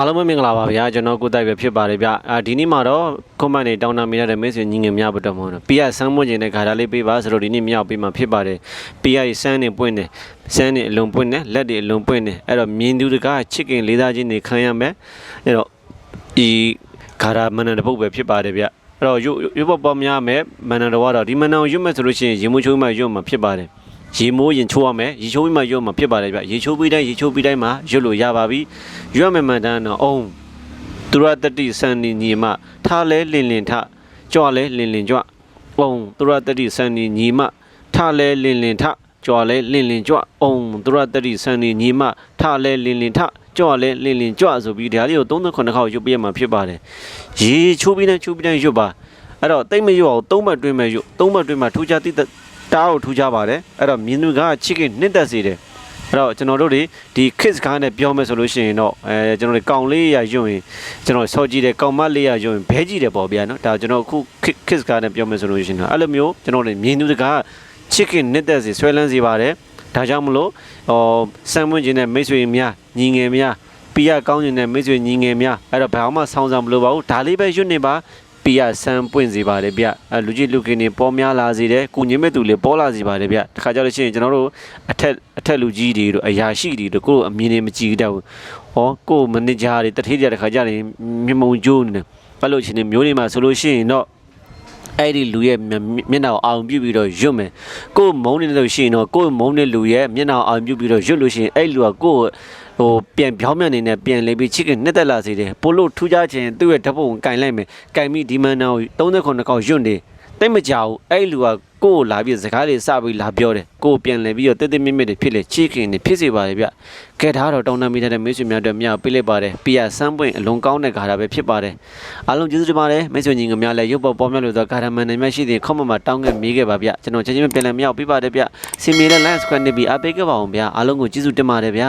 အားလုံးပဲမင်္ဂလာပါဗျာကျွန်တော်ကိုတိုက်ပဲဖြစ်ပါတယ်ဗျအာဒီနေ့မှာတော့ကွန်မန့်နေတောင်းတမိရတဲ့မိတ်ဆွေညီငယ်များဘတ်တော်မဟုတ်တော့ပီယာဆန်းမွင့်ခြင်းတဲ့ခါဒါလေးပေးပါဆိုတော့ဒီနေ့မြောက်ပေးမှာဖြစ်ပါတယ်ပီယာရေဆန်းနေပွင့်တယ်ဆန်းနေအလုံးပွင့်တယ်လက်တွေအလုံးပွင့်တယ်အဲ့တော့မြင်းသူတကားချစ်ကင်လေးသားချင်းနေခံရမယ်အဲ့တော့ဒီခါဒါမန္တန်တစ်ပုတ်ပဲဖြစ်ပါတယ်ဗျအဲ့တော့ရုပ်ရုပ်ပေါ်ပေါ်များမယ်မန္တန်တော်ကတော့ဒီမန္တန်ကိုရွတ်မယ်ဆိုလို့ရှိရင်ရေမိုးချိုးမှရွတ်မှာဖြစ်ပါတယ် ရေမိုးရင်ချိုးရမယ်ရေချိုးပြီးမှရွတ်မှာဖြစ်ပါတယ်ဗျရေချိုးပြီးတိုင်းရေချိုးပြီးတိုင်းမှာရွတ်လို့ရပါပြီရွတ်မယ်မှန်တမ်းတော့အုံးသူရတတိစံနေညီမထားလဲလင်လင်ထကြွလဲလင်လင်ကြွအုံးသူရတတိစံနေညီမထားလဲလင်လင်ထကြွလဲလင်လင်ကြွအုံးသူရတတိစံနေညီမထားလဲလင်လင်ထကြွလဲလင်လင်ကြွဆိုပြီးဒါလေးကို39ခေါက်ရွတ်ပြရမှာဖြစ်ပါတယ်ရေချိုးပြီးတိုင်းချိုးပြီးတိုင်းရွတ်ပါအဲ့တော့တိတ်မရွတ်အောင်သုံးမှတ်တွင်းမဲ့ရွတ်သုံးမှတ်တွင်းမှာထူးခြားတိတ တားကိုထူးကြပါတယ်အဲ့တော့မြင်းသူကချစ်ခင်နှစ်သက်စေတယ်အဲ့တော့ကျွန်တော်တို့တွေဒီ kids ကားနဲ့ပြောမယ်ဆိုလို့ရှိရင်တော့အဲကျွန်တော်တို့ကောင်လေးရယွရင်ကျွန်တော်ဆော်ကြည့်တယ်ကောင်မလေးရယွရင်ဘဲကြည့်တယ်ပေါ့ဗျာနော်ဒါကျွန်တော်အခု kids ကားနဲ့ပြောမယ်ဆိုလို့ရှိရင်တော့အဲ့လိုမျိုးကျွန်တော်တို့မြင်းသူတကားချစ်ခင်နှစ်သက်စေဆွဲလန်းစေပါတယ်ဒါကြောင့်မလို့ဟောစံမွင့်ခြင်းနဲ့မိတ်ဆွေများညီငယ်များပီရကောင်းခြင်းနဲ့မိတ်ဆွေညီငယ်များအဲ့တော့ဘာမှဆောင်းဆောင်မလို့ပါဘူးဒါလေးပဲရွတ်နေပါ ပီရဆန်းပွင့်စေပါတယ်ဗျအဲလူကြီးလူကင်းတွေပေါ်များလာစေတယ်ကုညင်းမဲ့သူတွေပေါ်လာစေပါတယ်ဗျတခါကြလို့ရှိရင်ကျွန်တော်တို့အထက်အထက်လူကြီးတွေတို့အရာရှိတွေတို့ကိုယ့်ကိုအမြင်တွေမကြည့်တတ်ဘူးဟောကိုယ့်မန်နေဂျာတွေတထေးတွေတခါကြရင်မြမုံကျိုးနေတယ်အဲ့လိုချင်းနေမျိုးတွေမှာဆိုလို့ရှိရင်တော့အဲ့ဒီလူရဲ့မျက်မျက်နှာကိုအောင်ပြုတ်ပြီးတော့ရွတ်မယ်ကိုယ်မုန်းနေလို့ရှိရင်တော့ကိုယ်မုန်းတဲ့လူရဲ့မျက်နှာကိုအောင်ပြုတ်ပြီးတော့ရွတ်လို့ရှိရင်အဲ့လူကကိုယ် ဟိုပြန်ပြောင်းပြန်နေနဲ့ပြန်လေပြီးချစ်ကနှစ်သက်လာစေတယ်ပို့လို့ထူးခြားခြင်းသူ့ရဲ့ဓာတ်ပုံကိုကင်လိုက်မယ်ကင်ပြီးဒီမန်နာကို39ခေါက်ရွတ်နေတိတ်မကြောက်အဲ့လူကကိုယ့်ကိုလာပြီးစကားတွေစပြီးလာပြောတယ်ကိုယ်ပြန်လဲပြီးတော့တက်တက်မြင့်မြင့်တွေဖြစ်လေချစ်ခင်တွေဖြစ်စေပါတယ်ဗျကဲဒါကတော့တောင်းတမိတဲ့မိတ်ဆွေများတို့မြောက်ပေးလိုက်ပါတယ်ပြရဆန်းပွင့်အလွန်ကောင်းတဲ့ဂါထာပဲဖြစ်ပါတယ်အားလုံးကျေးဇူးတင်ပါတယ်မိတ်ဆွေညီငယ်များလည်းရုပ်ပေါ်ပေါ်များလို့ဆိုဂါထာမန်နေများရှိတဲ့ခေါမမှာတောင်းခဲ့မိခဲ့ပါဗျကျွန်တော်ချက်ချင်းပြန်လဲမြောက်ပေးပါတယ်ဗျစင်မီနဲ့ line square နေပြီးအားပေးခဲ့ပါအောင်ဗျအားလုံးကိုကျေးဇူးတင်ပါတယ်ဗျ